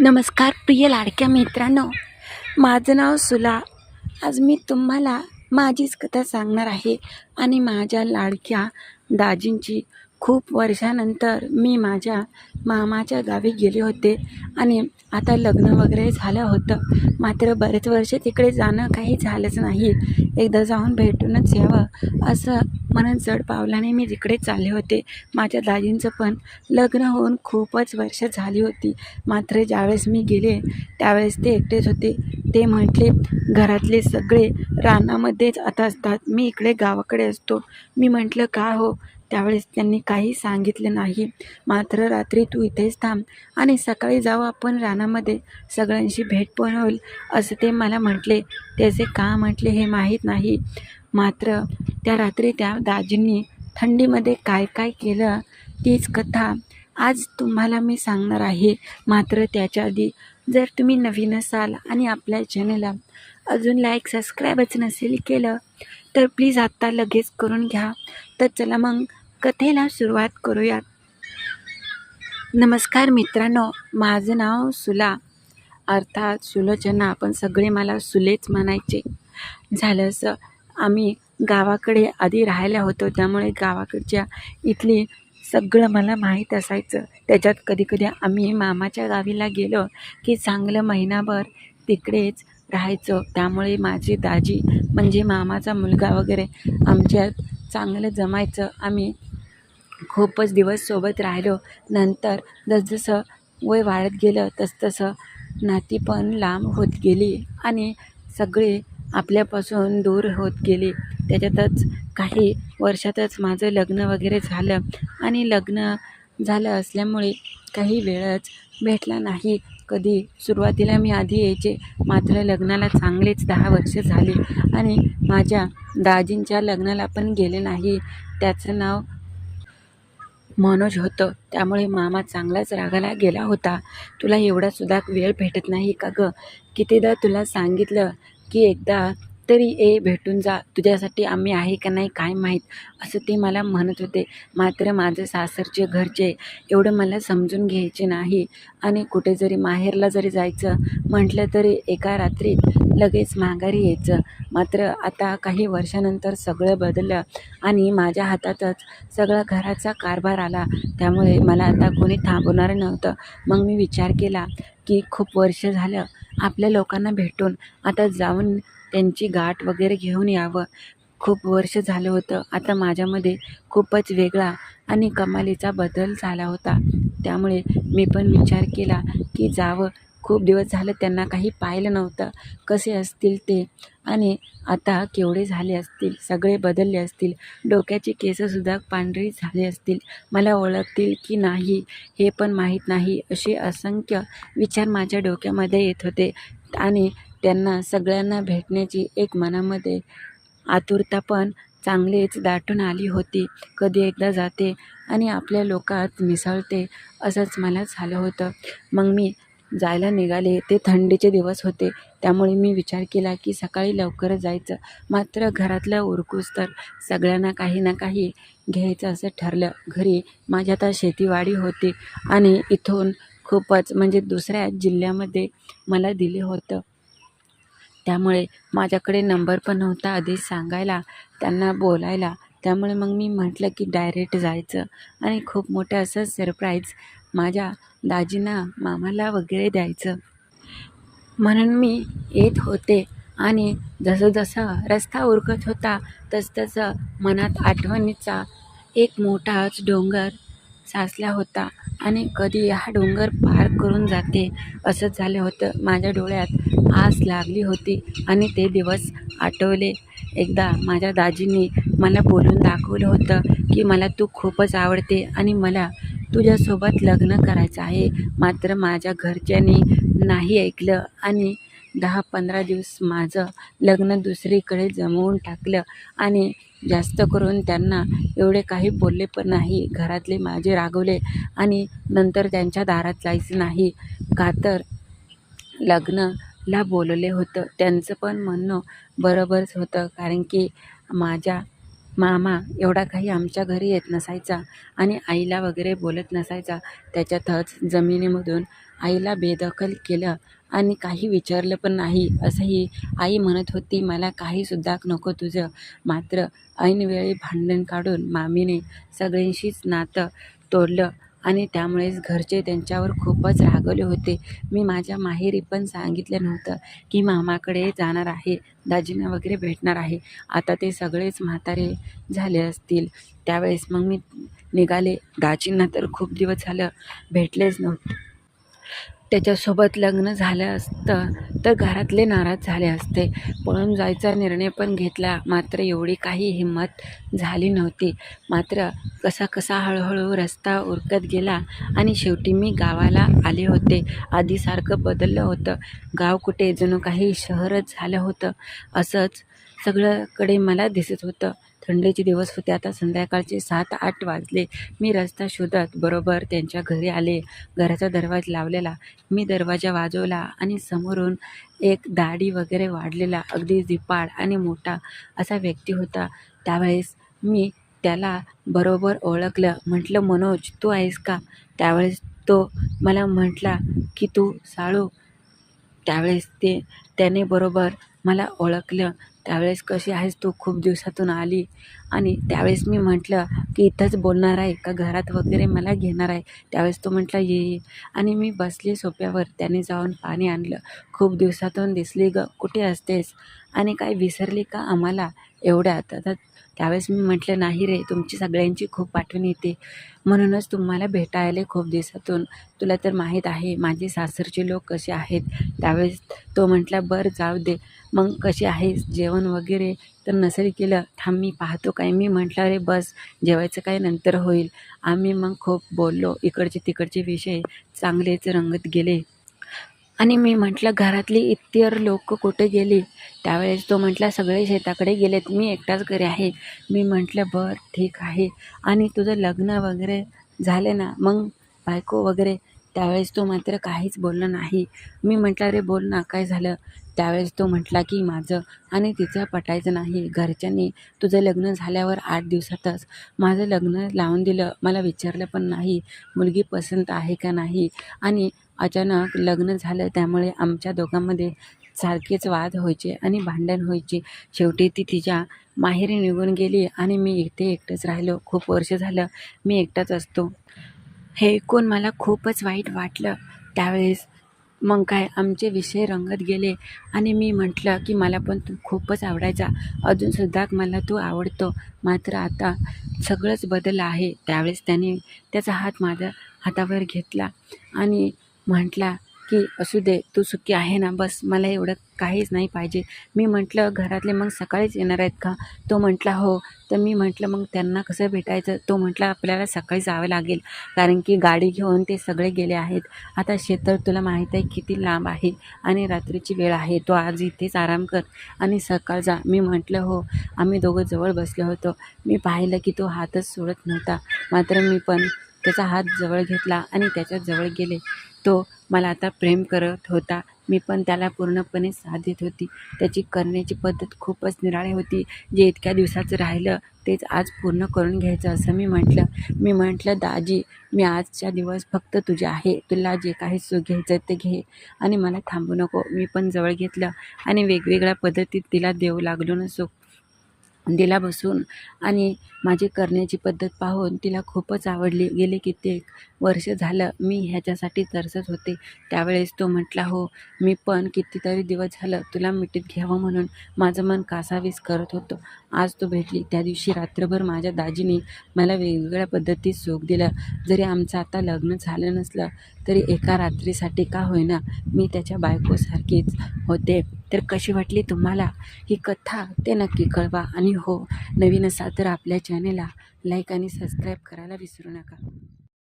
नमस्कार प्रिय लाडक्या मित्रांनो. माझं नाव सुला. आज मी तुम्हाला माझीच कथा सांगणार आहे आणि माझ्या लाडक्या दाजींची खूप वर्षानंतर मी माझ्या मामाच्या गावी गेले होते आणि आता लग्न वगैरे झालं होतं. मात्र बरेच वर्ष तिकडे जाणं काही झालंच नाही. एकदा जाऊन भेटूनच यावं असं म्हणून जड पावलाने मी तिकडे चालले होते. माझ्या दाजींचं पण लग्न होऊन खूपच वर्ष झाली होती. मात्र ज्यावेळेस मी गेले त्यावेळेस ते एकटेच होते. ते म्हटले घरातले सगळे रानामध्येच आता असतात. मी इकडे गावाकडे असतो. मी म्हटलं का हो? त्यावेळेस त्यांनी काही सांगितलं नाही. मात्र रात्री तू इथेच थांब आणि सकाळी जाऊ आपण रानामध्ये. सगळ्यांशी भेट पण होईल असं ते मला म्हटले. त्याचे का म्हटले हे माहीत नाही. मात्र त्या रात्री त्या दाजींनी थंडीमध्ये काय काय केलं तीच कथा आज तुम्हाला मी सांगणार आहे. मात्र त्याच्या आधी जर तुम्ही नवीन असाल आणि आपल्या चॅनलला अजून लाईक सबस्क्राईबच नसेल केलं तर प्लीज आत्ता लगेच करून घ्या. तर चला मग कथेला सुरुवात करूयात. नमस्कार मित्रांनो माझं नाव सुला. अर्थात सुलोचना आपण सगळे मला सुलेच म्हणायचे. झालं असं. आम्ही गावाकडे आधी राहायला होतो त्यामुळे गावाकडच्या इथली सगळं मला माहीत असायचं. त्याच्यात कधी कधी आम्ही मामाच्या गावीला गेलो की चांगलं महिनाभर तिकडेच राहायचो. त्यामुळे माझी दाजी म्हणजे मामाचा मुलगा वगैरे आमच्यात चांगलं जमायचं. आम्ही खूपच दिवस सोबत राहिलो. नंतर जसजसं वय वाढत गेलं तसतसं नाती पण लांब होत गेली आणि सगळे आपल्यापासून दूर होत गेले. त्याच्यातच काही वर्षातच माझं लग्न वगैरे झालं आणि लग्न झालं असल्यामुळे काही वेळच भेटला नाही. कधी सुरुवातीला मी आधी यायचे. मात्र लग्नाला चांगलेच दहा वर्ष झाली. आणि माझ्या दाजींच्या लग्नाला पण गेले नाही. त्याचं नाव मनोज होतं. त्यामुळे मामा चांगलाच रागाला गेला होता. तुला एवढासुद्धा वेळ भेटत नाही का गं? कितीदा तुला सांगितलं की एकदा तरी ए भेटून जा. तुझ्यासाठी आम्ही आहे का नाही काय माहीत? असं ते मला म्हणत होते. मात्र माझं सासरचे घरचे एवढं मला समजून घ्यायचे नाही. आणि कुठे जरी माहेरला जरी जायचं म्हटलं तरी एका रात्रीत लगेच माघारी यायचं. मात्र आता काही वर्षानंतर सगळं बदललं आणि माझ्या हातातच सगळा घराचा कारभार आला. त्यामुळे मला आता कोणी थांबवणार नव्हतं. मग मी विचार केला की खूप वर्ष झालं आपल्या लोकांना भेटून आता जाऊन त्यांची गाठ वगैरे घेऊन यावं. खूप वर्ष झालं होतं. आता माझ्यामध्ये खूपच वेगळा आणि कमालीचा बदल झाला होता. त्यामुळे मी पण विचार केला की जावं. खूप दिवस झालं त्यांना काही पाहिलं नव्हतं. कसे असतील ते? आणि आता केवढे झाले असतील? सगळे बदलले असतील? डोक्याचे केससुद्धा पांढरी झाले असतील? मला ओळखतील की नाही? हे पण माहीत नाही. असे असंख्य विचार माझ्या डोक्यामध्ये येत होते. आणि त्यांना सगळ्यांना भेटण्याची एक मनामध्ये आतुरता पण चांगलीच दाटून आली होती. कधी एकदा जाते आणि आपल्या लोकात मिसळते असंच मला झालं होतं. मग मी जायला निघाले. ते थंडीचे दिवस होते. त्यामुळे मी विचार केला की सकाळी लवकरच जायचं. मात्र घरातलं उरकूस तर सगळ्यांना काही ना काही घ्यायचं असं ठरलं. घरी माझ्या आता शेतीवाडी होती आणि इथून खूपच म्हणजे दुसऱ्या जिल्ह्यामध्ये मला दिले होतं. त्यामुळे माझ्याकडे नंबर पण नव्हता आधी सांगायला त्यांना बोलायला. त्यामुळे मग मी म्हटलं की डायरेक्ट जायचं. आणि खूप मोठं असं सरप्राईज माझ्या दाजींना मामाला वगैरे द्यायचं. म्हणून मी येत होते आणि जसं जसं रस्ता उरकत होता तसतसं मनात आठवणीचा एक मोठाच डोंगर साचला होता आणि कधी हा डोंगर पार करून जाते असं झालं होतं माझ्या डोळ्यात. आस लागली होती आणि ते दिवस आठवले. एकदा माझ्या दाजींनी मला बोलून दाखवलं होतं की मला तू खूपच आवडते आणि मला तुझ्यासोबत लग्न करायचं आहे. मात्र माझ्या घरच्यांनी नाही ऐकलं आणि दहा पंधरा दिवस माझं लग्न दुसरीकडे जमवून टाकलं आणि जास्त करून त्यांना एवढे काही बोलले पण नाही. घरातले माझे रागवले आणि नंतर त्यांच्या दारात जायचं नाही. का तर लग्न ला बोलवले होतं. त्यांचं पण म्हणणं बरोबरच होतं. कारण की माझ्या मामा एवढा काही आमच्या घरी येत नसायचा आणि आईला वगैरे बोलत नसायचा. त्याच्यातच जमिनीमधून आईला बेदखल केलं आणि काही विचारलं पण नाही. असंही आई म्हणत होती मला काहीसुद्धा नको तुझं. मात्र ऐनवेळी भांडण काढून मामीने सगळ्यांशीच नातं तोडलं आणि त्यामुळेच घरचे त्यांच्यावर खूपच रागवले होते. मी माझ्या माहेरी पण सांगितलं नव्हतं की मामाकडे जाणार आहे दाजींना वगैरे भेटणार आहे. आता ते सगळेच म्हातारे झाले असतील. त्यावेळेस मग मी निघाले. दाजींना तर खूप दिवस झालं भेटलेच नव्हते. त्याच्यासोबत लग्न झालं असतं तर घरातले नाराज झाले असते. पळून जायचा निर्णय पण घेतला. मात्र एवढी काही हिंमत झाली नव्हती. मात्र कसा कसा हळूहळू रस्ता उरकत गेला आणि शेवटी मी गावाला आले होते. आधीसारखं बदललं होतं. गाव कुठे? जणू काही शहरच झालं होतं. असंच सगळंकडे मला दिसत होतं. थंडीचे दिवस होते. आता संध्याकाळचे सात आठ वाजले. मी रस्ता शोधत बरोबर त्यांच्या घरी आले. घराचा दरवाजा लावलेला. मी दरवाजा वाजवला आणि समोरून एक दाढी वगैरे वाढलेला. अगदी झिपाड आणि मोठा असा व्यक्ती होता. त्यावेळेस मी त्याला बरोबर ओळखलं. म्हटलं मनोज तू आहेस का? त्यावेळेस तो मला म्हटला की तू साळू? त्यावेळेस ते त्याने बरोबर मला ओळखलं. त्यावेळेस कशी आहेस तू? खूप दिवसातून आली. आणि त्यावेळेस मी म्हटलं की इथंच बोलणार आहे का? घरात वगैरे मला घेणार आहे. त्यावेळेस तो म्हटला ये ये. आणि मी बसली सोप्यावर त्याने जाऊन पाणी आणलं. खूप दिवसातून दिसली ग. कुठे असतेस? आणि काय विसरली का आम्हाला? एवढ्या आता त्यावेळेस मी म्हटलं नाही रे तुमची सगळ्यांची खूप आठवण येते. म्हणूनच तुम्हाला भेटायला खूप दिवसातून तुला तर माहीत आहे माझे सासरचे लोक कसे आहेत. त्यावेळेस तो म्हटला बरं जाऊ दे. मग कसे आहेस? जेवण वगैरे तर नसेल केलं थांब मी पाहतो काय. मी म्हटलं अरे बस जेवायचं काय नंतर होईल. आम्ही मग खूप बोललो इकडचे तिकडचे विषय चांगलेच रंगत गेले. आणि मी म्हटलं घरातली इतर लोक कुठे गेली? त्यावेळेस तो म्हटला सगळे शेताकडे गेलेत मी एकटाच घरी आहे. मी म्हटलं बरं ठीक आहे. आणि तुझं लग्न वगैरे झाले ना मग बायको वगैरे? त्यावेळेस तो मात्र काहीच बोलला नाही. मी म्हटलं अरे बोल ना काय झालं? त्यावेळेस तो म्हटला की माझं आणि तिचं पटायचं नाही घरच्यांनी तुझं लग्न झाल्यावर आठ दिवसातच माझं लग्न लावून दिलं. मला विचारलं पण नाही मुलगी पसंत आहे का नाही? आणि अचानक लग्न झालं त्यामुळे आमच्या दोघांमध्ये सारखेच वाद व्हायचे आणि भांडण व्हायचे. शेवटी ती तिच्या माहेरी निघून गेली आणि मी इथे एकटंच राहिलो. खूप वर्ष झालं मी एकटाच असतो. हे ऐकून मला खूपच वाईट वाटलं. त्यावेळेस मग काय आमचे विषय रंगत गेले आणि मी म्हटलं की मला पण तू खूपच आवडायचा. अजूनसुद्धा मला तू आवडतो. मात्र आता सगळंच बदल आहे. त्यावेळेस त्याने त्याचा हात माझ्या हातावर घेतला आणि म्हटला की असू दे तू सुखी आहे ना बस मला एवढं काहीच नाही पाहिजे. मी म्हटलं घरातले मग सकाळीच येणार आहेत का? तो म्हटला हो. तर मी म्हटलं मग त्यांना कसं भेटायचं? तो म्हटला आपल्याला सकाळी जावं लागेल कारण की गाडी घेऊन ते सगळे गेले आहेत. आता शेतर तुला माहीत आहे किती लांब आहे आणि रात्रीची वेळ आहे तो आज इथेच आराम कर आणि सकाळ जा. मी म्हटलं हो. आम्ही दोघं जवळ बसलो होतो. मी पाहिलं की तो हातच सोडत नव्हता. मात्र मी पण त्याचा हात जवळ घेतला आणि त्याच्याजवळ गेले. तो मला आता प्रेम करत होता. मी पण त्याला पूर्णपणे साथ देत होती. त्याची करण्याची पद्धत खूपच निराळी होती. जे इतक्या दिवसाचं राहिलं तेच आज पूर्ण करून घ्यायचं असं मी म्हटलं. मी म्हटलं दाजी मी आजच्या दिवस फक्त तुझे आहे. तुला जे काही सुख घ्यायचं ते घे. आणि मला थांबू नको. मी पण जवळ घेतलं. आणि वेगवेगळ्या पद्धतीत तिला देऊ लागलो न सुख. दिला बसून. आणि माझी करण्याची पद्धत पाहून तिला खूपच आवडली. गेले कित्येक वर्ष झालं मी ह्याच्यासाठी तरसत होते. त्यावेळेस तो म्हटला हो मी पण कितीतरी दिवस झालं तुला मिठीत घ्यावं म्हणून माझं मन कासावीस करत होतं. आज तू भेटली. त्या दिवशी रात्रभर माझ्या दाजीने मला वेगवेगळ्या पद्धतीत सुख दिलं. जरी आमचं आता लग्न झालं नसलं तरी एका रात्रीसाठी का होईना मी त्याच्या बायकोसारखीच होते. तर कशी वाटली तुम्हाला ही कथा? ते नक्की कळवा. आणि हो नवीन असाल तर आपल्या चॅनेलला लाईक आणि सबस्क्राईब करायला विसरू नका.